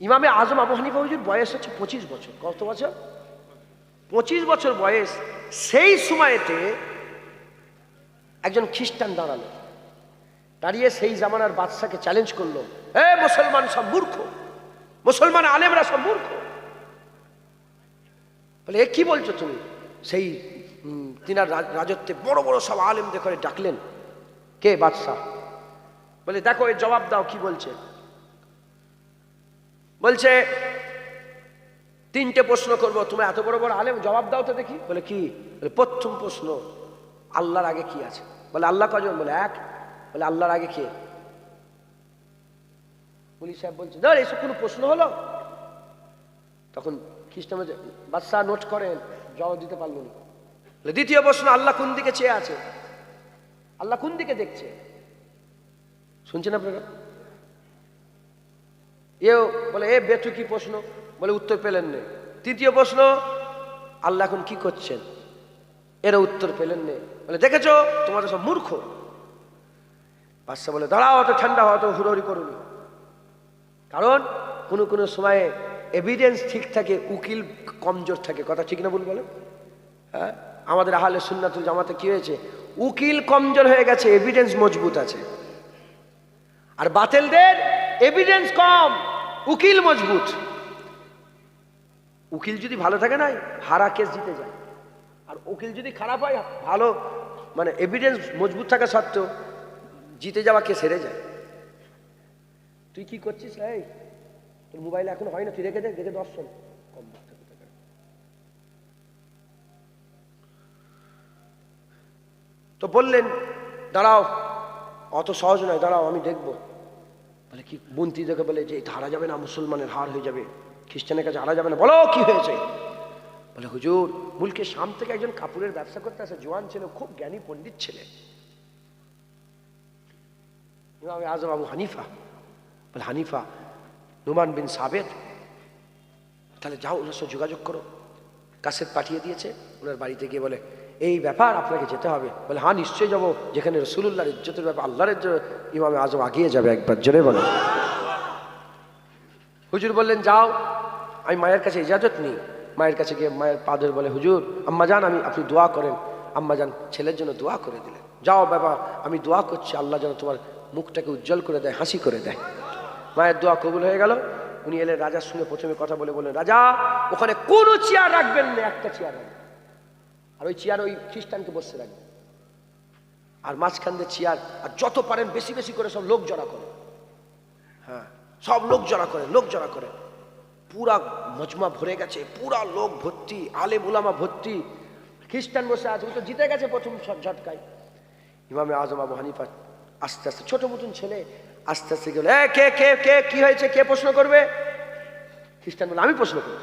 ইমামে আজম আবু হানিফা হুজুর বয়স হচ্ছে পঁচিশ বছর। কত বছর? পঁচিশ বছর বয়স। সেই সময়তে একজন খ্রিস্টান দাঁড়াল। দাঁড়িয়ে সেই জামানার বাদশাকে চ্যালেঞ্জ করল। এ মুসলমান সব মূর্খ। মুসলমান আলেমরা সব মূর্খ। বলে, এ কি বলছো তুমি? সেই তিনার রাজ- রাজত্বে বড় বড় সব আলেম দেখে ডাকলেন। কে বাদশাহ? বলে, দেখো, এর জবাব দাও, কি বলছে? বলছে, তিনটে প্রশ্ন করব তুমি এত বড় বড় আলেম, জবাব দাও তো দেখি। বলে কি? প্রথম প্রশ্ন, আল্লাহর আগে কি আছে? বলে, আল্লাহ কজন? বলে, এক। বলে, আল্লাহর আগে কে? পুলিশ সাহেব বলছে, ধর, এসব কোনো প্রশ্ন হলো? তখন খ্রিস্টান বাদশাহ নোট করেন, জবাব দিতে পারল না। দ্বিতীয় প্রশ্ন, আল্লাহ কোন দিকে চেয়ে আছে? আল্লাহ কোন দিকে দেখছে? শুনছেন আপনারা? এও বলে, এ বেতু কি প্রশ্ন? বলে, উত্তর পেলেন নে। তৃতীয় প্রশ্ন, আল্লাহ এখন কি করছেন? এরা উত্তর পেলেন নে। বলে, দেখেছ? তোমাদের সব মূর্খ। বাদশা বলে, দাঁড়াও, অত ঠান্ডা হওয়া তো হুড়োহুড়ি করুন। কারণ কোনো কোনো সময়ে এভিডেন্স ঠিক থাকে, উকিল কমজোর থাকে। কথা ঠিক না ভুল বলে? হ্যাঁ? আমাদের আহলে সুন্নাতুল জামাতে কি হয়েছে? উকিল কমজোর হয়ে গেছে এভিডেন্স মজবুত আছে। আর বাতেলদের এভিডেন্স কম, উকিল মজবুত। উকিল যদি ভালো থাকে না, হারা কেস জিতে যায়। আর উকিল যদি খারাপ হয়, ভালো মানে এভিডেন্স মজবুত থাকা সত্ত্বেও, জিতে যাওয়া কেস হেরে যায়। তুই কি করছিস এই, তোর মোবাইল এখন হয় না, তুই রেখে দেখে দর্শন তো বললেন, দাঁড়াও, অত সহজ নয়, দাঁড়াও, আমি দেখব। বলে কি বন্তি দেখে বলে যে এটা হারা যাবে না, মুসলমানের হার হয়ে যাবে, খ্রিস্টানের কাছে হারা যাবে না, বলো কি হয়েছে? বলে, হুজুর, মুলকে শাম থেকে একজন কাপড়ের ব্যবসা করতে আসে জোয়ান ছেলে, খুব জ্ঞানী পণ্ডিত ছেলে। ইমাম আজম হানিফা। বলে, হানিফা, নুমান বিন সাবেদ তাহলে যাও, ওনার সাথে যোগাযোগ করো। কাসেট পাঠিয়ে দিয়েছে, ওনার বাড়িতে গিয়ে বলে এই ব্যাপার আপনাকে যেতে হবে। বলে হ্যাঁ নিশ্চয়ই যাব। যেখানে রসুল্লাহর ইজ্জতের ব্যাপার, আল্লাহর ইমামে আজম আগিয়ে যাবে একবার, জোরে বলে হুজুর বললেন, যাও, আমি মায়ের কাছে ইজাজত নিই। মায়ের কাছে গিয়ে মায়ের পা ধরে বলে, হুজুর, আম্মা যান, আমি, আপনি দোয়া করেন। আম্মা যান, ছেলের জন্য দোয়া করে দিলেন। যাও বাবা, আমি দোয়া করছি, আল্লাহ যেন তোমার মুখটাকে উজ্জ্বল করে দেয়, হাসি করে দেয়। মায়ের দোয়া কবুল হয়ে গেল। উনি এলেন রাজার সঙ্গে প্রথমে কথা বলে বললেন, রাজা, ওখানে কোনো চেয়ার রাখবেন না, একটা চেয়ার রাখবেন আর ওই চেয়ার ওই খ্রিস্টানকে বসে রাখবে। আর মাঝখান দিয়ে চেয়ার, আর যত পারেন বেশি বেশি করে সব লোক জড়া করে। হ্যাঁ সব লোক জড়া করে, লোক জড়া করে। পুরা মজমা ভরে গেছে, পুরা লোক ভর্তি আলে উলামা ভর্তি। খ্রিস্টান বসে আছে, ও তো জিতে গেছে প্রথম ঝট- ঝটকায়। ইমামে আজম আবু হানিফা আস্তে আস্তে, ছোট মতন ছেলে, আস্তে আস্তে গেল, এ, কে কে কে, কি হয়েছে? কে প্রশ্ন করবে? খ্রিস্টান বলে, আমি প্রশ্ন করব।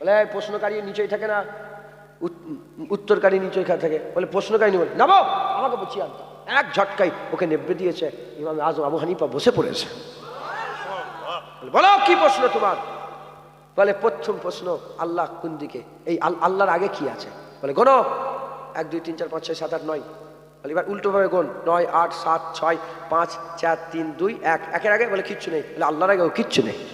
বলে প্রশ্নকারী নিচেই থাকে না উত্তরকারী নিচেই খা- থাকে বলে প্রশ্নকারী বলে, নামো! আমাকে বলছি আনতে এক ঝটকাই ওকে নেবড়ে দিয়েছে। ইমামে আজম আবু হানিফা বসে পড়েছে। বলো কি প্রশ্ন তোমার? বলে, প্রথম প্রশ্ন, আল্লাহ কোন দিকে? এই আল- আল্লাহর আগে কি আছে? বলে, গোনো! এক, দুই, তিন, চার, পাঁচ, ছয়, সাত, আট, নয়। বলে, এবার উল্টোভাবে গোন। নয়, আট, সাত, ছয়, পাঁচ, চার, তিন, দুই, এক। একের আগে? বলে, কিচ্ছু নেই। বলে, আল্লাহর আগে কিচ্ছু নেই।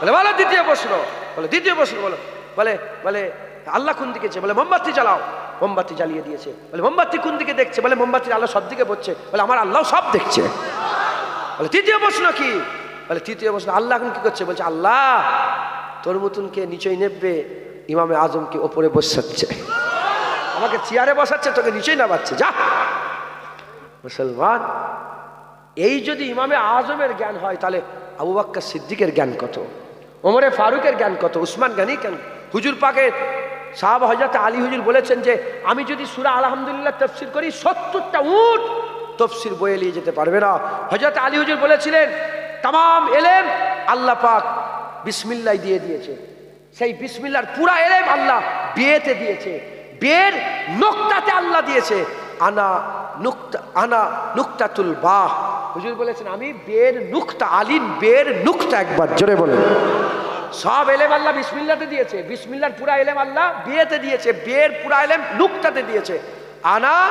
বলে, বলো, দ্বিতীয় প্রশ্ন। বলে, দ্বিতীয় প্রশ্ন বলো। বলে বলে আল্লাহ কোন দিকে বলে, মোমবাতি জ্বালাও। মোমবাতি জ্বালিয়ে দিয়েছে। বলে, মোমবাতি কোন দিকে দেখছে? বলে মোমবাতি আল্লাহ সব দিকে পড়ছে। বলে, আমার আল্লাহ সব দেখছে। বলে, তৃতীয় প্রশ্ন কি? বলে, তৃতীয় প্রশ্ন, আল্লাহ এখন কি করছে? বলছে, আল্লাহ, তোর মতনকে নিচেই নেবে, ইমামে আজমকে ওপরে বসাচ্ছে। আমাকে চেয়ারে বসাচ্ছে, তোকে নিচেই নামাচ্ছে। যা। মুসলমান, এই যদি ইমামে আজমের জ্ঞান হয়, তাহলে আবু বাক্কা সিদ্দিকের জ্ঞান কত? ওমরে ফারুকের জ্ঞান কত? উসমান গানি কেন হুজুর পাকের সাহাব হজরত আলী হুজুর বলেছেন যে, আমি যদি সুরা আলহামদুলিল্লাহ তফসির করি, সত্তরটা উঠ তফসির বয়ে নিয়ে যেতে পারবে না। হজরত আলী হুজুর বলেছিলেন, তাম এলেম আল্লাহ পাক বিসমিল্লাই দিয়ে দিয়েছে। সেই বিসমিল্লার পুরা এলেম আল্লাহ বিয়েতে দিয়েছে। বিয়ের নোক্তাতে আল্লাহ দিয়েছে। আনা নুক্তা, আনা নুক্তাতুল বাহ। হুজুর বলেছেন, আমি বের নুক্তা আলিন বের নুক্তা একবার জোরে বলেন। সব এলেম আল্লাহ বিসমিল্লাতে দিয়েছে। বিসমিল্লার পুরা এলেম আল্লাহ বিয়েতে দিয়েছে। বিয়ের পুরা এলেম নুক্তাতে দিয়েছে। আনা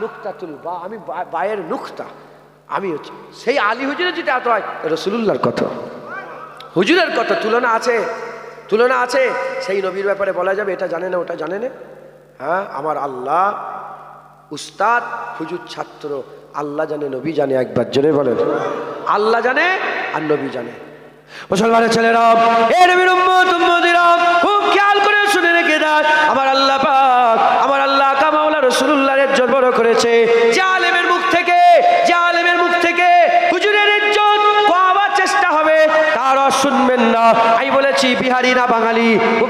নুক্তাতুল বা, আমি বায়ের নুক্তা। আমি হচ্ছে, সেই আলী হুজুরের যদি এত হয় রসুল্লাহর কথা। হুজুরের কথা, তুলনা আছে তুলনা আছে। সেই নবীর ব্যাপারে বলা যাবে, এটা জানে না, ওটা জানে না। হ্যাঁ আমার আল্লাহ, উস্তাদ, হুজুর, ছাত্র, আল্লাহ জানে, নবী জানে, একবার জনে বলেন। আল্লাহ জানে আর নবী জানে। মুসলমানের ছেলেরা এ নবীর উম্মত উম্মতিরা খুব খেয়াল করে শুনে রেখে দেয়, আমার আল্লাহ পাক, আমার আল্লাহ কামাউলা রসুল্লাহর ইজ্জত বড় করেছে।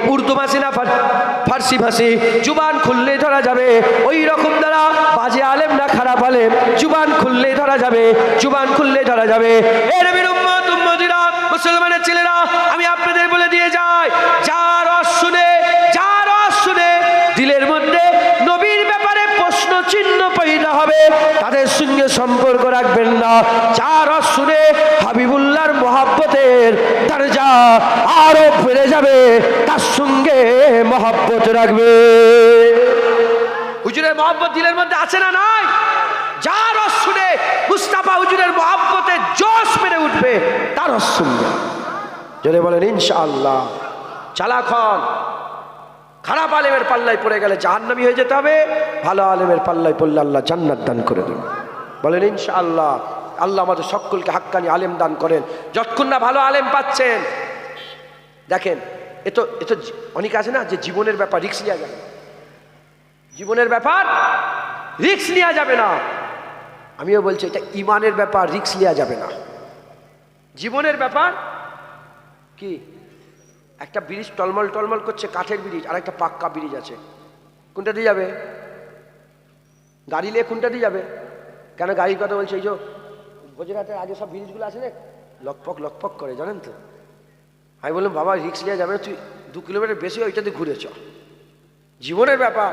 উর্দু ধরা যাবে। ওই রকম খারাপ আলেম, জুবান খুললেই ধরা যাবে, জুবান খুললেই ধরা যাবে। এ সম্পর্ক রাখবেন না। রস শুনে হাবিবুল্লাহর মহাব্বতের যা আরও বেড়ে যাবে, তার সঙ্গে মহাব্বত রাখবে। হুজুরের মহাব্বত দিলের মধ্যে আছে না নাই? যার শুনে মুস্তাফা হুজুরের মহাব্বতে জোশ মেরে উঠবে, তার শুনবে। জোরে বলেন, ইনশাআল্লাহ। চালাখন খারাপ আলেমের পাল্লায় পড়ে গেলে জাহান্নামি হয়ে যেতে হবে। ভালো আলেমের পাল্লায় পড়লে আল্লাহ জান্নাত দান করে দেবেন বলেন, ইনশাআল্লাহ, আল্লাহ আমাদের সকলকে হাক্কানি আলেম দান করেন। যতক্ষণ না ভালো আলেম পাচ্ছেন। দেখেন, এ তো এ তো অনেকে আছে না যে জীবনের ব্যাপার রিক্স নেওয়া যাবে জীবনের ব্যাপার রিক্স নেওয়া যাবে না। আমিও বলছি, এটা ইমানের ব্যাপার রিক্স নেওয়া যাবে না। জীবনের ব্যাপার কি? একটা ব্রিজ টলমল টলমল করছে, কাঠের ব্রিজ আর একটা পাক্কা ব্রিজ আছে। কোনটা দিয়ে যাবে? গাড়ি নিয়ে কোনটা দিয়ে যাবে? কেন গাড়ির কথা বলছে? এই যে গুজরাটের আগে সব ব্রিজগুলো আছে না লকপক লকপক করে, জানেন তো? আমি বললাম, বাবা রিক্স নেওয়া যাবে তুই দু কিলোমিটার বেশি ওইটাতে ঘুরে চ। জীবনের ব্যাপার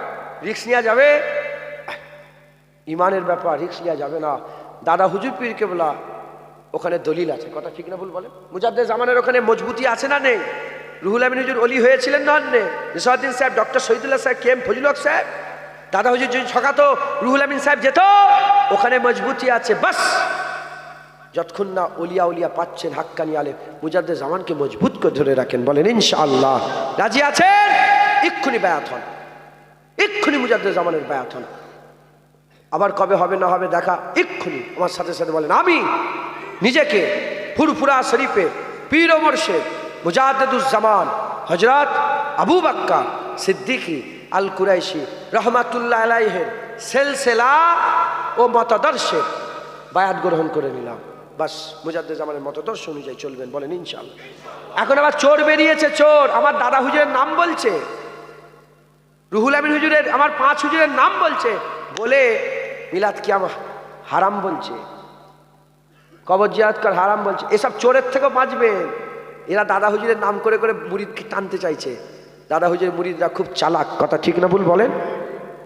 রিক্স নেওয়া যাবে? ইমানের ব্যাপার রিক্স নেওয়া যাবে না। দাদা হুজুর পীর কেবলা, ওখানে দলিল আছে। কথা ঠিক না ভুল বলে মুজাদ্দের জামানের ওখানে মজবুতি আছে না নেই? রুহুল আমিন হুজুর অলি হয়েছিলেন না নেই সাহেব, ডক্টর শহীদুল্লাহ সাহেব, কে এম ফজলুল সাহেব? দাদা হুজুর যদি ছকাতো রুহুল আমিন সাহেব যেত, ওখানে মজবুতি আছে, বাস। যতক্ষণ না অলিয়া উলিয়া পাচ্ছেন হাক্কানি আলে মুজাদ্দের জামানকে মজবুত করে ধরে রাখেন, বলেন, ইনশাআল্লাহ। রাজি আছেন? এক্ষুনি ব্যয়াত হন। এক্ষুনি মুজাদ্দের জামানের ব্যয়াত হন। আবার কবে হবে না হবে দেখা, এক্ষুনি আমার সাথে সাথে বলেন, আমি নিজেকে ফুরফুরা শরীফে পীর ওমর শেখ মুজাদ্দুজ্জামান হজরত আবু বাক্কা সিদ্দিকী আল কুরাইশি রহমাতুল্লাহ আলাইহের সেলসেলা ও মতাদর্শে বায়াত গ্রহণ করে নিলাম। বাস মুজাদ্দের জামানের মতদর্শ অনুযায়ী চলবেন বলেন ইনশাল্লাহ এখন আবার চোর বেরিয়েছে, চোর। আমার দাদা হুজুরের নাম বলছে। রুহুল আমিন হুজুরের, আমার পাঁচ হুজুরের নাম বলছে। বলে মিলাদ কি আমার হারাম বলছে। কবর জিয়ারত কর হারাম বলছে। এসব চোরের থেকেও বাঁচবেন। এরা দাদা হুজুরের নাম করে করে মুরিদকে টানতে চাইছে। দাদা হুজুরের মুরিদরা খুব চালাক। কথা ঠিক না ভুল বলেন?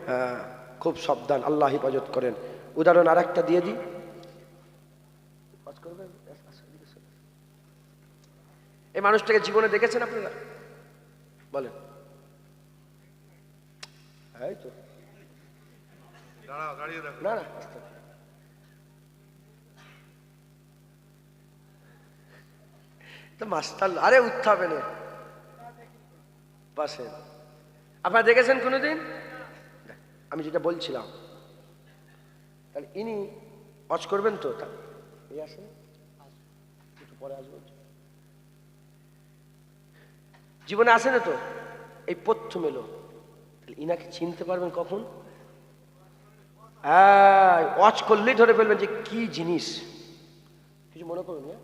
হ্যাঁ খুব সাবধান, আল্লাহ হিফাজত করেন। উদাহরণ আর একটা দিয়ে দিই। এই মানুষটাকে জীবনে দেখেছেন আপনারা? বলেন। এই তো। আরে উঠতে হবে না বাসেন আপনারা দেখেছেন কোনোদিন? আমি যেটা বলছিলাম, তাহলে ইনি অজ করবেন তো? এই আসেন। একটু পরে আসব। জীবনে আসে না তো? এই প্রথম এলো। তাহলে ইনাকে চিনতে পারবেন কখন? হ্যাঁ ওয়াচ করলেই ধরে ফেলবেন যে কি জিনিস। কিছু মনে করুন না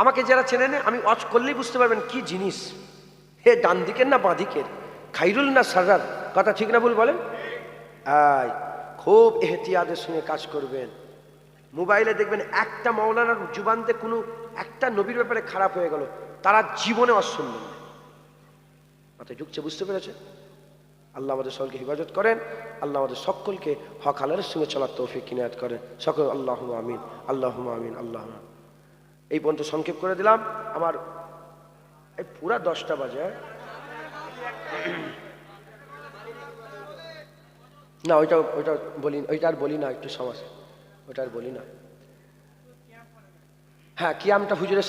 আমাকে যারা চেনে না, আমি ওয়াচ করলেই বুঝতে পারবেন কি জিনিস। হে ডান দিকের না বাঁ দিকের? খাইরুল না সারার কথা ঠিক না ভুল বলেন? আয়, খুব এহতিয়াদের সঙ্গে কাজ করবেন। মোবাইলে দেখবেন একটা মৌলানার জুবানতে কোনো একটা নবীর ব্যাপারে খারাপ হয়ে গেল। তারা জীবনে অসুন্দর মাথায় ঢুকছে, বুঝতে পেরেছে আল্লাহ আমাদের সকলকে হেফাজত করেন। আল্লাহ আমাদের সকলকে হক হালালের সঙ্গে চলার তৌফিক কিনায়াত করেন। সকল আল্লাহ আমিন আল্লাহ আমিন আল্লাহ এই পর্যন্ত সংক্ষেপ করে দিলাম। আমার এই পুরা দশটা বাজে? না ওইটা ওইটা বলি, ওইটা আর বলি না, একটু সমস্যা ওইটা আর বলি না। হ্যাঁ কি আমটা হুজুরের